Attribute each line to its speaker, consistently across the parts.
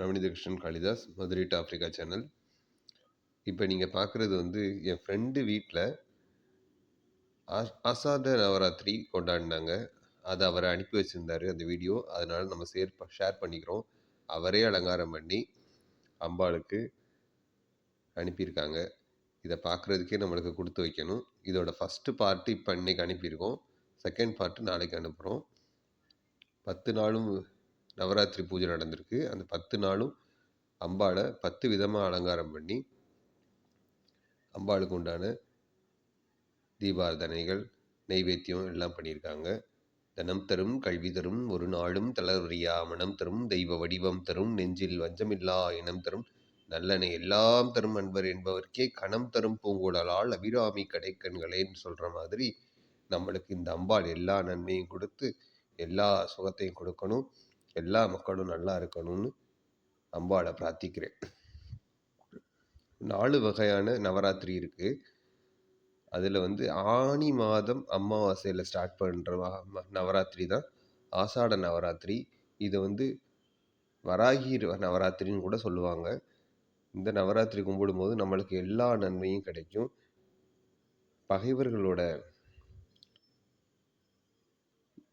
Speaker 1: Navaneetha Krishnan Kalidas Madurai to Africa channel. இப்போ நீங்கள் பார்க்குறது வந்து என் ஃப்ரெண்டு வீட்டில் அசாத நவராத்திரி கொண்டாடினாங்க. அதை அவரை அனுப்பி வச்சுருந்தாரு அந்த வீடியோ. அதனால் நம்ம ஷேர் ஷேர் பண்ணிக்கிறோம். அவரே அலங்காரம் பண்ணி அம்பாளுக்கு அனுப்பியிருக்காங்க. இதை பார்க்குறதுக்கே நம்மளுக்கு கொடுத்து வைக்கணும். இதோட ஃபஸ்ட்டு பார்ட்டு இப்போ இன்றைக்கி அனுப்பியிருக்கோம். செகண்ட் பார்ட்டு நாளைக்கு அனுப்புகிறோம் பத்து நாளும் நவராத்திரி பூஜை நடந்திருக்கு. அந்த பத்து நாளும் அம்பாளை பத்து விதமாக அலங்காரம் பண்ணி அம்பாளுக்கு உண்டான தீபாரதனைகள் நைவேத்தியம் எல்லாம் பண்ணியிருக்காங்க. தனம் தரும் கல்வி தரும் ஒரு நாளும் தளர்வறியா மனம் தரும் தெய்வ வடிவம் தரும் நெஞ்சில் வஞ்சமில்லா இனம் தரும் நல்லனை எல்லாம் தரும் அன்பர் என்பவர்க்கே கணம் தரும் பூங்குழலால் அபிராமி கடைக்கண்களேன்னு சொல்கிற மாதிரி நம்மளுக்கு இந்த அம்பாள் எல்லா நன்மையும் கொடுத்து எல்லா சுகத்தையும் கொடுக்கணும். எல்லா மக்களும் நல்லா இருக்கணும்னு அம்பாவை பிரார்த்திக்கிறேன். நாலு வகையான நவராத்திரி இருக்குது அதில் வந்து ஆனி மாதம் அமாவாசையில் ஸ்டார்ட் பண்ணுற நவராத்திரி தான். ஆசாட நவராத்திரி. இதை வந்து வராகி நவராத்திரின்னு கூட சொல்லுவாங்க. இந்த நவராத்திரி கும்பிடும்போது நம்மளுக்கு எல்லா நன்மையும் கிடைக்கும். பகைவர்களோட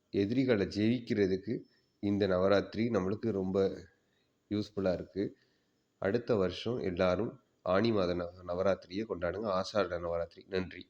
Speaker 1: எதிரிகளை ஜெயிக்கிறதுக்கு இந்த நவராத்திரி நம்மளுக்கு ரொம்ப யூஸ்ஃபுல்லாக இருக்குது அடுத்த வருஷம் எல்லாரும் ஆனி மாத நவராத்திரியை கொண்டாடுங்க. ஆஷாட நவராத்திரி. நன்றி.